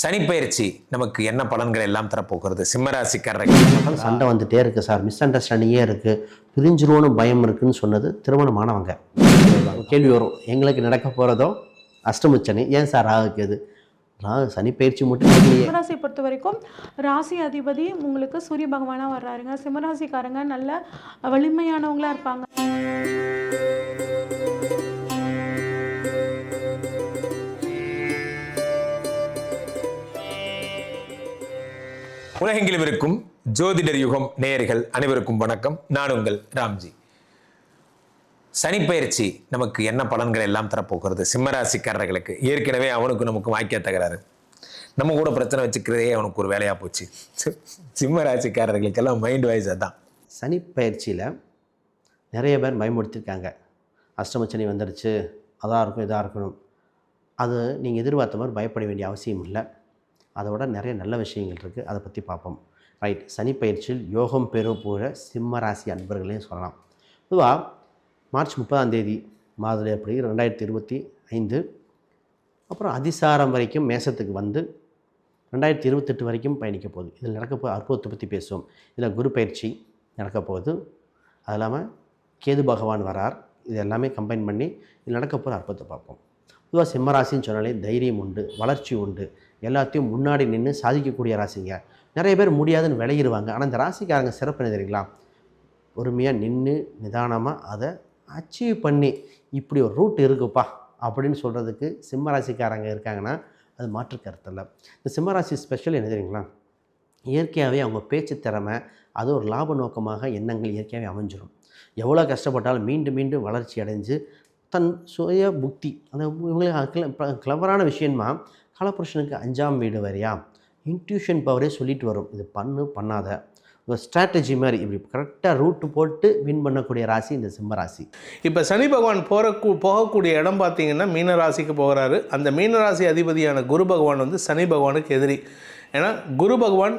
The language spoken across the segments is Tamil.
சனிப்பெயர்ச்சி நமக்கு என்ன பலன்கள் எல்லாம் தரப்போகிறது? சிம்மராசிக்காரர்கள் மக்கள் சண்டை வந்துட்டே இருக்குது சார். மிஸ் அண்டர்ஸ்டாண்டிங்கே இருக்குது பிரிஞ்சிருவோன்னு பயம் இருக்குன்னு சொன்னது திருமணமானவங்க. கேள்வி வரும். எங்களுக்கு நடக்க போகிறதோ அஷ்டமுச்சனி. ஏன் சார் ராகுக்கு இது ராகு சனி பயிற்சி மட்டும் சிம்மராசியை பொறுத்த வரைக்கும் ராசி அதிபதி உங்களுக்கு சூரிய பகவானா வர்றாருங்க. சிம்மராசிக்காரங்க நல்ல வலிமையானவங்களா இருப்பாங்க. உலகெங்கிலும் இருக்கும் ஜோதிடர் யுகம் நேயர்கள் அனைவருக்கும் வணக்கம். நான் உங்கள் ராம்ஜி. சனிப்பயிற்சி நமக்கு என்ன பலன்கள் எல்லாம் தரப்போகிறது? சிம்மராசிக்காரர்களுக்கு. ஏற்கனவே அவனுக்கு நமக்கு வாய்க்க தகராறு. நம்ம கூட பிரச்சனை வச்சுக்கிறதே அவனுக்கு ஒரு வேலையாக போச்சு. சி- சிம்மராசிக்காரர்களுக்கெல்லாம் மைண்ட் வைஸ் அதான். சனிப்பயிற்சியில் நிறைய பேர் பயமுடுத்திருக்காங்க அஷ்டமச்சனி வந்துடுச்சு அதாக இருக்கும் இதாக இருக்கணும். அது நீங்கள் எதிர்பார்த்த மாதிரி பயப்பட வேண்டிய அவசியம் இல்லை. அதோட நிறைய நல்ல விஷயங்கள் இருக்குது அதை பற்றி பார்ப்போம். ரைட் சனி பயிற்சியில் யோகம் பெறும் போகிற சிம்ம ராசி அன்பர்களையும் சொல்லலாம். பொதுவாக மார்ச் முப்பதாம் தேதி மாதத்தில் அப்படி ரெண்டாயிரத்தி இருபத்தி ஐந்து. அப்புறம் அதிசாரம் வரைக்கும் மேசத்துக்கு வந்து ரெண்டாயிரத்தி இருபத்தெட்டு வரைக்கும் பயணிக்க போகுது. இதில் நடக்க போகிற அற்புதத்தை பற்றி பேசுவோம். இதில் குரு பயிற்சி நடக்க போகுது. அது இல்லாமல் கேது பகவான் வரார். இது எல்லாமே கம்பைன் பண்ணி இதில் நடக்க போகிற அற்புதத்தை பார்ப்போம். பொதுவாக சிம்மராசின்னு சொன்னாலே தைரியம் உண்டு வளர்ச்சி உண்டு. எல்லாத்தையும் முன்னாடி நின்று சாதிக்கக்கூடிய ராசிங்க. நிறைய பேர் முடியாதுன்னு விளையிடுவாங்க ஆனால் இந்த ராசிக்காரங்க சிறப்பு என்ன தெரியுங்களா? பொறுமையாக நின்று நிதானமாக அதை அச்சீவ் பண்ணி இப்படி ஒரு ரூட் இருக்குப்பா அப்படின்னு சொல்கிறதுக்கு சிம்மராசிக்காரங்க இருக்காங்கன்னா அது மாற்று கருத்து இல்லை. இந்த சிம்மராசி ஸ்பெஷல் என்ன தெரியுங்களா? இயற்கையாகவே அவங்க பேச்சு திறமை அது ஒரு லாப நோக்கமாக எண்ணங்கள் இயற்கையாகவே அமைஞ்சிரும். எவ்வளோ கஷ்டப்பட்டாலும் மீண்டும் மீண்டும் வளர்ச்சி அடைஞ்சு தன் சுய புக்தி அந்த இவங்களுக்கு கிளவரான விஷயமா காலபுருஷனுக்கு அஞ்சாம் வீடு வரையா? இன்ட்யூஷன் பவரே சொல்லிட்டு வரும். இது பண்ணு பண்ணாத. ஒரு ஸ்ட்ராட்டஜி மாதிரி இப்படி கரெக்டாக ரூட்டு போட்டு வின் பண்ணக்கூடிய ராசி இந்த சிம்ம ராசி. இப்போ சனி பகவான் போகிற போகக்கூடிய இடம் பார்த்தீங்கன்னா மீன ராசிக்கு போகிறாரு. அந்த மீன ராசி அதிபதியான குரு பகவான் வந்து சனி பகவானுக்கு எதிரி. ஏன்னா குரு பகவான்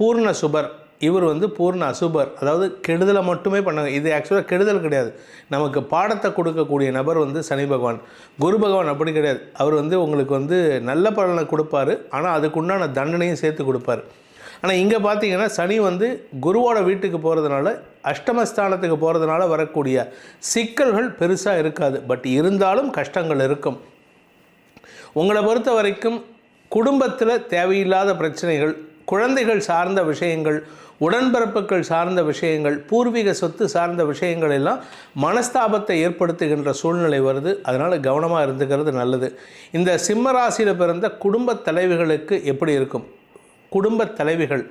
பூர்ண சுபர். இவர் வந்து பூர்ண அசுபர். அதாவது கெடுதலை மட்டுமே பண்ணாங்க. இது ஆக்சுவலாக கெடுதல் கிடையாது. நமக்கு பாடத்தை கொடுக்கக்கூடிய நபர் வந்து சனி பகவான். குரு பகவான் அப்படி கிடையாது. அவர் வந்து உங்களுக்கு வந்து நல்ல பலனை கொடுப்பாரு. ஆனால் அதுக்குண்டான தண்டனையும் சேர்த்து கொடுப்பாரு. ஆனால் இங்கே பார்த்தீங்கன்னா சனி வந்து குருவோட வீட்டுக்கு போகிறதுனால அஷ்டமஸ்தானத்துக்கு போகிறதுனால வரக்கூடிய சிக்கல்கள் பெருசாக இருக்காது. பட் இருந்தாலும் கஷ்டங்கள் இருக்கும். உங்களை பொறுத்த வரைக்கும் குடும்பத்தில் தேவையில்லாத பிரச்சனைகள் குழந்தைகள் சார்ந்த விஷயங்கள் உடன்பிறப்புகள் சார்ந்த விஷயங்கள் பூர்வீக சொத்து சார்ந்த விஷயங்கள் எல்லாம் மனஸ்தாபத்தை ஏற்படுத்துகின்ற சூழ்நிலை வருது. அதனால் கவனமாக இருந்துக்கிறது நல்லது. இந்த சிம்மராசியில் பிறந்த குடும்பத் தலைவிகளுக்கு எப்படி இருக்கும்? குடும்பத் தலைவிகள்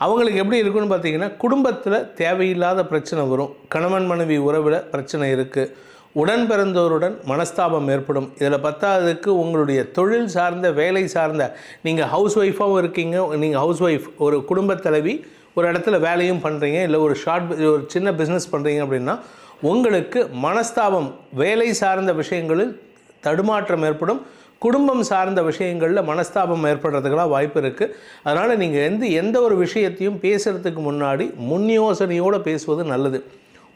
அவங்களுக்கு எப்படி இருக்குன்னு பார்த்தீங்கன்னா குடும்பத்தில் தேவையில்லாத பிரச்சனை வரும். கணவன் மனைவி உறவில் பிரச்சனை இருக்குது உடன் பிறந்தோருடன் மனஸ்தாபம் ஏற்படும். இதில் பத்தாவதுக்கு உங்களுடைய தொழில் சார்ந்த வேலை சார்ந்த நீங்கள் ஹவுஸ் ஒய்ஃபாகவும் இருக்கீங்க நீங்கள் ஹவுஸ் ஒய்ஃப் ஒரு குடும்பத் தலைவி ஒரு இடத்துல வேலையும் பண்ணுறீங்க இல்லை ஒரு ஷார்ட் ஒரு சின்ன பிஸ்னஸ் பண்ணுறீங்க அப்படின்னா உங்களுக்கு மனஸ்தாபம் வேலை சார்ந்த விஷயங்களில் தடுமாற்றம் ஏற்படும். குடும்பம் சார்ந்த விஷயங்களில் மனஸ்தாபம் ஏற்படுறதுக்கெல்லாம் வாய்ப்பு இருக்குது அதனால் நீங்கள் எந்த எந்த ஒரு விஷயத்தையும் பேசுகிறதுக்கு முன்னாடி முன் யோசனையோடு பேசுவது நல்லது.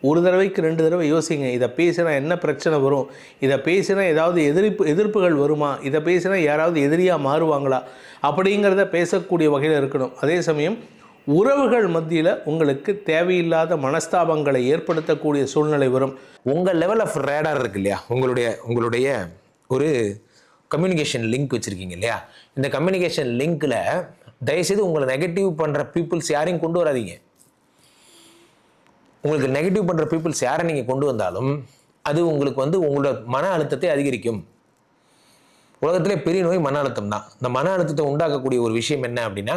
ஒரு தடவைக்கு ரெண்டு தடவை யோசிங்க. இதை பேசினா என்ன பிரச்சனை வரும்? இதை பேசினா ஏதாவது எதிர்ப்பு எதிர்ப்புகள் வருமா? இதை பேசினா யாராவது எதிரியாக மாறுவாங்களா? அப்படிங்கிறத பேசக்கூடிய வகையில் இருக்கணும். அதே சமயம் உறவுகள் மத்தியில் உங்களுக்கு தேவையில்லாத மனஸ்தாபங்களை ஏற்படுத்தக்கூடிய சூழ்நிலை வரும். உங்கள் லெவல் ஆஃப் ரேடார் இருக்கு இல்லையா? உங்களுடைய உங்களுடைய ஒரு கம்யூனிகேஷன் லிங்க் வச்சுருக்கீங்க இல்லையா? இந்த கம்யூனிகேஷன் லிங்க்கில் தயவுசெய்து உங்களை நெகட்டிவ் பண்ணுற பீப்புள்ஸ் யாரையும் கொண்டு வராதீங்க. உங்களுக்கு நெகட்டிவ் பண்ணுற பீப்புள்ஸ் யாரை நீங்கள் கொண்டு வந்தாலும் அது உங்களுக்கு வந்து உங்களோட மன அழுத்தத்தை அதிகரிக்கும். உலகத்திலே பெரிய நோய் மன அழுத்தம் தான். இந்த மன அழுத்தத்தை உண்டாக்கக்கூடிய ஒரு விஷயம் என்ன அப்படின்னா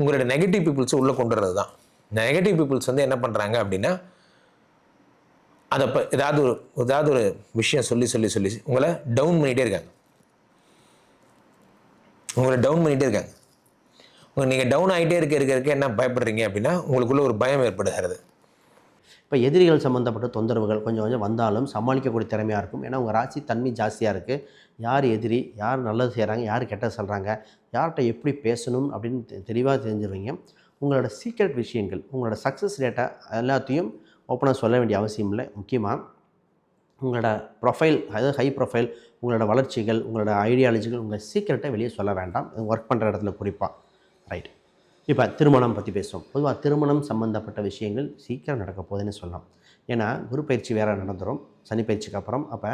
உங்களோட நெகட்டிவ் பீப்புள்ஸை உள்ளே கொண்டு வர்றது தான் நெகட்டிவ் பீப்புள்ஸ் வந்து என்ன பண்ணுறாங்க அப்படின்னா அதை இப்போ ஏதாவது ஒரு ஏதாவது ஒரு விஷயம் சொல்லி சொல்லி சொல்லி உங்களை டவுன் பண்ணிகிட்டே இருக்காங்க. உங்களை டவுன் பண்ணிகிட்டே இருக்காங்க. உங்கள் நீங்கள் டவுன் ஆகிட்டே இருக்க இருக்க இருக்க என்ன பயப்படுறீங்க அப்படின்னா உங்களுக்குள்ளே ஒரு பயம் ஏற்படுகிறது. இப்போ எதிரிகள் சம்மந்தப்பட்ட தொந்தரவுகள் கொஞ்சம் கொஞ்சம் வந்தாலும் சமாளிக்கக்கூடிய திறமையாக இருக்கும். ஏன்னா உங்கள் ராசி தன்மை ஜாஸ்தியாக இருக்குது யார் எதிரி? யார் நல்லது செய்கிறாங்க யார் கெட்டது சொல்கிறாங்க யார்கிட்ட எப்படி பேசணும் அப்படின்னு தெ- தெளிவாக தெரிஞ்சிருவீங்க. உங்களோட சீக்ரெட் விஷயங்கள் உங்களோட சக்ஸஸ் டேட்டா எல்லாத்தையும் ஓப்பனாக சொல்ல வேண்டிய அவசியம் இல்லை. முக்கியமாக உங்களோட ப்ரொஃபைல் அதாவது ஹை ப்ரொஃபைல் உங்களோட வளர்ச்சிகள் உங்களோட ஐடியாலஜிகள் உங்கள் சீக்கிரட்டை வெளியே சொல்ல வேண்டாம். ஒர்க் பண்ணுற இடத்துல குறிப்பாக ரைட் இப்போ திருமணம் பற்றி பேசுவோம். பொதுவாக திருமணம் சம்மந்தப்பட்ட விஷயங்கள் சீக்கிரம் நடக்க போகுதுன்னு சொல்லலாம். ஏன்னா குரு பயிற்சி வேறு நடந்துடும் சனி பயிற்சிக்கு அப்புறம் அப்போ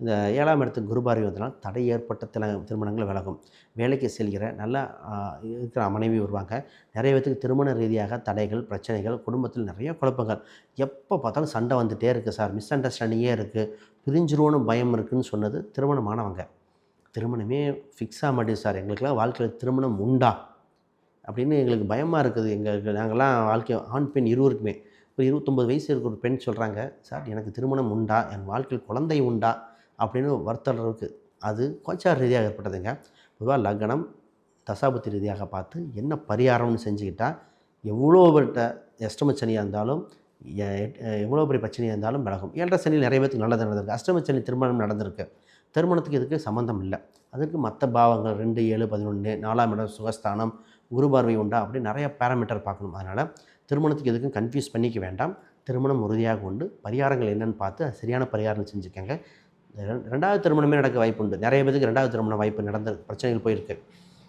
இந்த ஏழாம் இடத்துக்கு குருபாரி வந்தனால் தடை ஏற்பட்ட தில திருமணங்கள் விலகும். வேலைக்கு செல்கிற நல்ல இருக்கிற மனைவி வருவாங்க. நிறைய பேத்துக்கு திருமண ரீதியாக தடைகள் பிரச்சனைகள் குடும்பத்தில் நிறைய குழப்பங்கள். எப்போ பார்த்தாலும் சண்டை வந்துகிட்டே இருக்குது சார். மிஸ் அண்டர்ஸ்டாண்டிங்கே இருக்குது பிரிஞ்சிருவோன்னு பயம் இருக்குதுன்னு சொன்னது திருமணமானவங்க. திருமணமே ஃபிக்ஸ் ஆக மாட்டேங்குது சார். எங்களுக்கெல்லாம் வாழ்க்கையில் திருமணம் உண்டா? அப்படின்னு எங்களுக்கு பயமாக இருக்குது. எங்களுக்கு நாங்கள்லாம் வாழ்க்கை ஆண் பெண் இருவருக்குமே. ஒரு இருபத்தொம்பது வயசு இருக்கிற ஒரு பெண் சொல்கிறாங்க சார் எனக்கு திருமணம் உண்டா? என் வாழ்க்கையில் குழந்தை உண்டா? அப்படின்னு வருத்தளவுக்கு அது கோச்சார ரீதியாக ஏற்பட்டதுங்க. பொதுவாக லக்னம் தசாபத்தி ரீதியாக பார்த்து என்ன பரிகாரம்னு செஞ்சுக்கிட்டால் எவ்வளோ பெரிய அஷ்டம சனியாக இருந்தாலும் எ- எவ்வளோ பெரிய பிரச்சனையாக இருந்தாலும் விலகும். ஏழரை சனியில் நிறைய பேருக்கு நல்லது நடந்திருக்கு. அஷ்டம சனி திருமணம் நடந்திருக்கு. திருமணத்துக்கு இதுக்கு சம்மந்தம் இல்லை. அதுக்கு மற்ற பாவங்கள் ரெண்டு ஏழு பதினொன்று நாலாம் இடம் சுகஸ்தானம் குரு பார்வை உண்டா அப்படி நிறைய பேராமீட்டர் பார்க்கணும். அதனால் திருமணத்துக்கு எதுக்கும் கன்ஃபியூஸ் பண்ணிக்க வேண்டாம். திருமணம் உறுதியாக உண்டு. பரிகாரங்கள் என்னென்னு பார்த்து சரியான பரிகாரம் செஞ்சுக்கோங்க. ரெண்டாவது திருமணமே நடக்க வாய்ப்பு உண்டு. நிறைய பேருக்கு ரெண்டாவது திருமணம் வாய்ப்பு நடந்த பிரச்சனைகள் போயிருக்கு.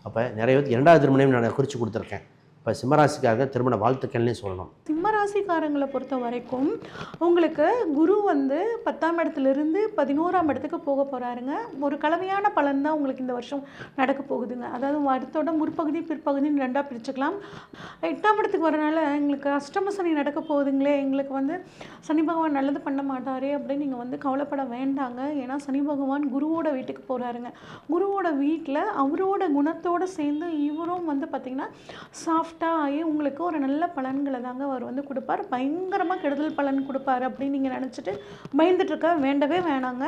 அப்போ நிறைய பேருக்கு இரண்டாவது திருமணம் நான் குறித்து கொடுத்துருக்கேன். இப்போ சிம்மராசிக்காரங்க திருமண வாழ்த்துக்கள்னே சொல்லணும். சிம்மராசிக்காரங்களை பொறுத்த வரைக்கும் உங்களுக்கு குரு வந்து பத்தாம் இடத்துலேருந்து பதினோராம் இடத்துக்கு போக போகிறாருங்க ஒரு கலவையான பலன் தான் உங்களுக்கு இந்த வருஷம் நடக்க போகுதுங்க. அதாவது வருத்தோட முற்பகுதி பிற்பகுதின்னு ரெண்டாக பிரிச்சுக்கலாம். எட்டாம் இடத்துக்கு வரனால எங்களுக்கு அஷ்டம சனி நடக்க போகுதுங்களே. எங்களுக்கு வந்து சனி பகவான் நல்லது பண்ண மாட்டாரே அப்படின்னு நீங்கள் வந்து கவலைப்பட வேண்டாங்க. ஏன்னா சனி பகவான் குருவோட வீட்டுக்கு போகிறாருங்க குருவோட வீட்டில் அவரோட குணத்தோடு சேர்ந்து இவரும் வந்து பார்த்திங்கன்னா சாஃப்ட் சாஃப்டாக ஆகி உங்களுக்கு ஒரு நல்ல பலன்களை தாங்க அவர் வந்து கொடுப்பார். பயங்கரமாக கெடுதல் பலன் கொடுப்பாரு அப்படின்னு நீங்கள் நினச்சிட்டு பயந்துட்டுருக்க வேண்டவே வேணாங்க.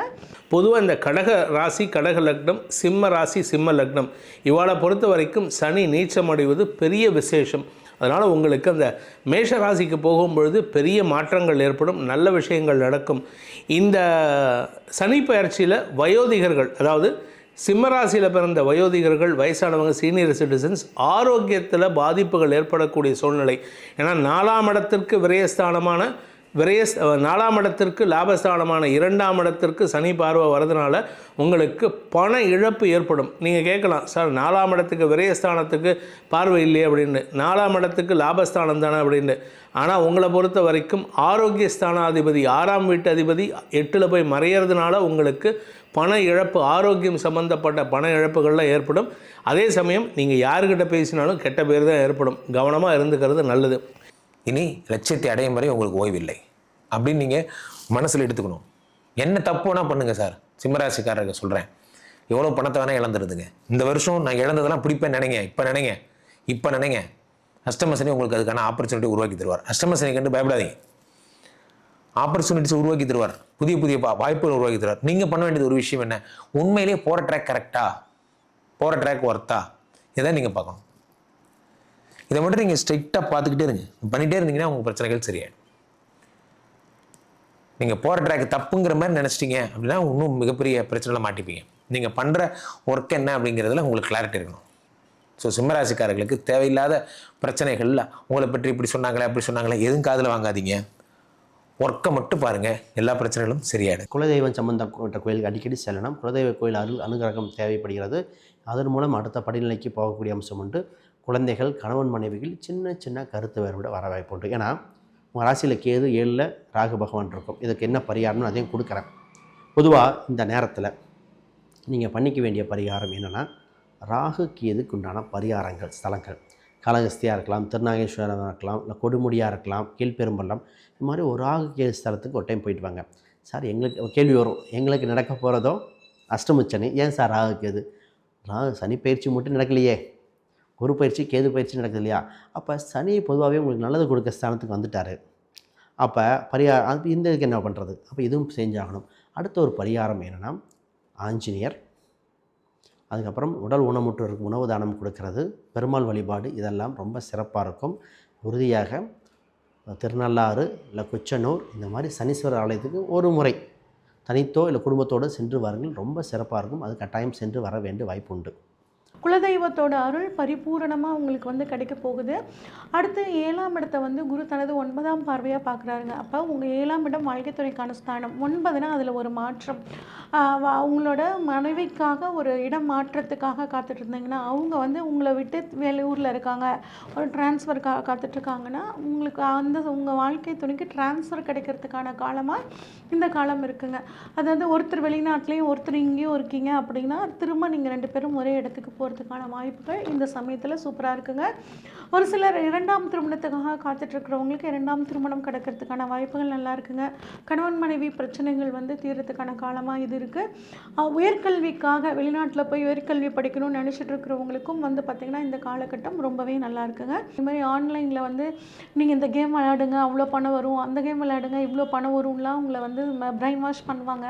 பொதுவாக இந்த கடக ராசி கடக லக்னம் சிம்ம ராசி சிம்ம லக்னம் இவாளை பொறுத்த வரைக்கும் சனி நீச்சம் அடைவது பெரிய விசேஷம். அதனால் உங்களுக்கு அந்த மேஷ ராசிக்கு போகும்பொழுது பெரிய மாற்றங்கள் ஏற்படும் நல்ல விஷயங்கள் நடக்கும். இந்த சனி பயிற்சியில் வயோதிகர்கள் அதாவது சிம்மராசியில் பிறந்த வயோதிகர்கள் வயசானவங்க சீனியர் சிட்டிசன்ஸ் ஆரோக்கியத்தில் பாதிப்புகள் ஏற்படக்கூடிய சூழ்நிலை. ஏன்னா நாலாம் இடத்திற்கு விரயஸ்தானமான விரய நாலாம் இடத்திற்கு லாபஸ்தானமான இரண்டாம் இடத்திற்கு சனி பார்வை வரதுனால உங்களுக்கு பண இழப்பு ஏற்படும். நீங்கள் கேட்கலாம் சார் நாலாம் இடத்துக்கு விரயஸ்தானத்துக்கு பார்வை இல்லையே அப்படின்னு. நாலாம் இடத்துக்கு லாபஸ்தானம் தானே அப்படின்னு. ஆனால் உங்களை பொறுத்த வரைக்கும் ஆரோக்கிய ஸ்தானாதிபதி ஆறாம் வீட்டு அதிபதி எட்டில் போய் மறையிறதுனால உங்களுக்கு பண இழப்பு ஆரோக்கியம் சம்பந்தப்பட்ட பண இழப்புகள்லாம் ஏற்படும். அதே சமயம் நீங்கள் யாருக்கிட்ட பேசினாலும் கெட்ட பேர் தான் ஏற்படும். கவனமாக இருந்துக்கிறது நல்லது. இனி லட்சியத்தை அடையும் வரை உங்களுக்கு ஓய்வில்லை. அப்படின்னு நீங்கள் மனசில் எடுத்துக்கணும். என்ன தப்பு வேணால் பண்ணுங்கள் சார். சிம்மராசிக்காரருக்கு சொல்கிறேன் எவ்வளோ பணத்தை வேணால் இழந்துருதுங்க. இந்த வருஷம் நான் இழந்ததெல்லாம் பிடிப்பேன் நினைங்க. இப்போ நினைங்க. இப்போ நினைங்க. அஷ்டமசனி உங்களுக்கு அதுக்கான ஆப்பர்ச்சுனிட்டி உருவாக்கி தருவார். அஷ்டமசனி கண்டு பயப்படாதீங்க. ஆப்பர்ச்சுனிட்டிஸ் உருவாக்கி தருவார் புதிய புதிய வாய்ப்புகள் உருவாக்கி தருவார் நீங்கள் பண்ண வேண்டியது ஒரு விஷயம் என்ன? உண்மையிலேயே போகிற ட்ராக் கரெக்டா போகிற ட்ராக் ஒர்த்தா இதை நீங்கள் பார்க்கணும். இதை மட்டும் நீங்கள் ஸ்ட்ரிக்டாக பார்த்துக்கிட்டே இருங்க. பண்ணிகிட்டே இருந்தீங்கன்னா உங்கள் பிரச்சனைகள் சரியாயிடும். நீங்கள் போகிற ட்ராக் தப்புங்கிற மாதிரி நினச்சிட்டிங்க அப்படின்னா இன்னும் மிகப்பெரிய பிரச்சனையில் மாட்டிப்பீங்க. நீங்கள் பண்ணுற ஒர்க் என்ன அப்படிங்கிறதுல உங்களுக்கு கிளாரிட்டி இருக்கணும். ஸோ சிம்மராசிக்காரர்களுக்கு தேவையில்லாத பிரச்சனைகள்ல உங்களை பற்றி இப்படி சொன்னாங்களே அப்படி சொன்னாங்களே எதுவும் காதில் வாங்காதீங்க. ஒர்க்கை மட்டும் பாருங்கள் எல்லா பிரச்சனைகளும் சரியாயிடும். குலதெய்வம் சம்பந்தப்பட்ட கோயிலுக்கு அடிக்கடி செல்லணும். குலதெய்வ கோயில் அருள் அனுகிரகம் தேவைப்படுகிறது. அதன் மூலம் அடுத்த படிநிலைக்கு போகக்கூடிய அம்சம் உண்டு. குழந்தைகள் கணவன் மனைவிகள் சின்ன சின்ன கருத்து வேறுபட வர வாய்ப்பு உண்டு. ஏன்னா உங்கள் ராசியில் கேது ஏழில் ராகு பகவான் இருக்கும். இதுக்கு என்ன பரிகாரம்னு அதையும் கொடுக்குறேன். பொதுவாக இந்த நேரத்தில் நீங்கள் பண்ணிக்க வேண்டிய பரிகாரம் என்னென்னா ராகு கேதுக்கு உண்டான பரிகாரங்கள் ஸ்தலங்கள். காலகஸ்தியாக இருக்கலாம் திருநாகேஸ்வரம் இருக்கலாம் இல்லை கொடுமுடியாக இருக்கலாம் கீழ்பெரும்பள்ளம் இது மாதிரி ஒரு ராகு கேது ஸ்தலத்துக்கு ஒரு டைம் போயிட்டு வாங்க. சார் எங்களுக்கு கேள்வி வரும். எங்களுக்கு நடக்க போகிறதோ அஷ்டமுச்சனி? ஏன் சார் ராகு கேது? ராகு சனி பயிற்சி மட்டும் நடக்கலையே. குரு பயிற்சி கேது பயிற்சி நடக்குது இல்லையா அப்போ சனி பொதுவாகவே உங்களுக்கு நல்லது கொடுக்க ஸ்தானத்துக்கு வந்துட்டார். அப்போ பரிகாரம் இந்த இதுக்கு என்ன பண்ணுறது அப்போ இதுவும் செஞ்சாகணும் அடுத்த ஒரு பரிகாரம் என்னென்னா ஆஞ்சநேயர் அதுக்கப்புறம் உடல் ஊனமுற்றோருக்கு உணவு தானம் கொடுக்கறது பெருமாள் வழிபாடு இதெல்லாம் ரொம்ப சிறப்பாக இருக்கும். உறுதியாக திருநள்ளாறு இல்லை கொச்சனூர் இந்த மாதிரி சனீஸ்வரர் ஆலயத்துக்கு ஒரு முறை தனித்தோ இல்லை குடும்பத்தோடு சென்று வாருங்கள். ரொம்ப சிறப்பாக இருக்கும். அது கட்டாயம் சென்று வர வேண்டிய வாய்ப்பு உண்டு. குலதெய்வத்தோட அருள் பரிபூரணமாக உங்களுக்கு வந்து கிடைக்க போகுது. அடுத்து ஏழாம் இடத்தை வந்து குரு தனது ஒன்பதாம் பார்வையாக பார்க்குறாருங்க. அப்போ உங்கள் ஏழாம் இடம் வாழ்க்கைத்துறைக்கான ஸ்தானம். ஒன்பதுனா அதில் ஒரு மாற்றம். அவங்களோட மனைவிக்காக ஒரு இடம் மாற்றத்துக்காக காத்துட்டு இருந்தீங்கன்னா அவங்க வந்து உங்களை விட்டு வெளியூரில் இருக்காங்க. ஒரு டிரான்ஸ்ஃபருக்காக காத்துட்ருக்காங்கன்னா உங்களுக்கு அந்த உங்கள் வாழ்க்கை துணைக்கு டிரான்ஸ்ஃபர் கிடைக்கிறதுக்கான காலமாக இந்த காலம் இருக்குங்க. அதாவது ஒருத்தர் வெளிநாட்டிலையும் ஒருத்தர் இங்கேயும் இருக்கீங்க அப்படின்னா திரும்ப நீங்கள் ரெண்டு பேரும் ஒரே இடத்துக்கு போகிறதுக்கான வாய்ப்புகள் இந்த சமயத்தில் சூப்பராக இருக்குங்க. ஒரு சிலர் இரண்டாம் திருமணத்துக்காக காத்துட்ருக்கிறவங்களுக்கு இரண்டாம் திருமணம் கிடக்கிறதுக்கான வாய்ப்புகள் நல்லா இருக்குங்க. கணவன் மனைவி பிரச்சனைகள் வந்து தீர்றதுக்கான காலமாக இது இருக்குது உயர்கல்விக்காக வெளிநாட்டில் போய் உயர்கல்வி படிக்கணும்னு நினச்சிட்டு இருக்கிறவங்களுக்கும் வந்து பார்த்திங்கன்னா இந்த காலகட்டம் ரொம்பவே நல்லா இருக்குங்க. இது மாதிரி ஆன்லைனில் வந்து நீங்கள் இந்த கேம் விளையாடுங்க அவ்வளோ பணம் வரும். அந்த கேம் விளையாடுங்க இவ்வளோ பணம் வரும்லாம் உங்களை வந்து பிரெயின் வாஷ் பண்ணுவாங்க.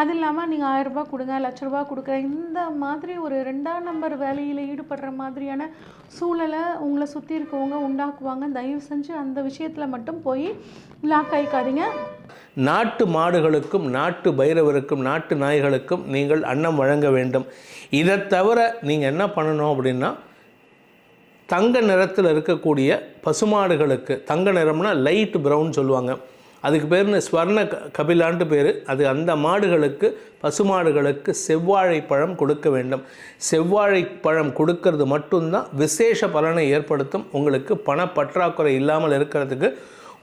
அது இல்லாமல் நீங்கள் ஆயிரரூபா கொடுங்க லட்ச ரூபா கொடுக்குற இந்த மாதிரி ஒரு ரெண்டாம் நம்பர் வேலையில் ஈடுபடுற மாதிரியான சூழலை உங்களை சுற்றி இருக்கவங்க உண்டாக்குவாங்க. தயவு செஞ்சு அந்த விஷயத்தில் மட்டும் போய் லாக் ஆகிக்காதீங்க நாட்டு மாடுகளுக்கும் நாட்டு பைரவருக்கும் நாட்டு நாய்களுக்கும் நீங்கள் அன்னம் வழங்க வேண்டும். இதை தவிர நீங்கள் என்ன பண்ணணும் அப்படின்னா தங்க நிறத்தில் இருக்கக்கூடிய பசுமாடுகளுக்கு தங்க நிறம்னா லைட் ப்ரௌன் சொல்லுவாங்க. அதுக்கு பேர்னு ஸ்வர்ண க- கபிலான்ட்டு பேர். அது அந்த மாடுகளுக்கு பசுமாடுகளுக்கு செவ்வாழை பழம் கொடுக்க வேண்டும். செவ்வாழை பழம் கொடுக்கறது மட்டும்தான் விசேஷ பலனை ஏற்படுத்தும். உங்களுக்கு பணப்பற்றாக்குறை இல்லாமல் இருக்கிறதுக்கு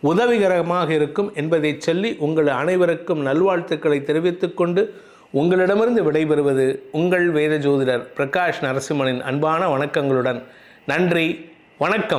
உதவிகரமாக இருக்கும் என்பதை சொல்லி உங்கள் அனைவருக்கும் நல்வாழ்த்துக்களை தெரிவித்துக்கொண்டு உங்களிடமிருந்து விடைபெறுவது உங்கள் வேத ஜோதிடர் பிரகாஷ் நரசிம்மனின் அன்பான வணக்கங்களுடன். நன்றி. வணக்கம்.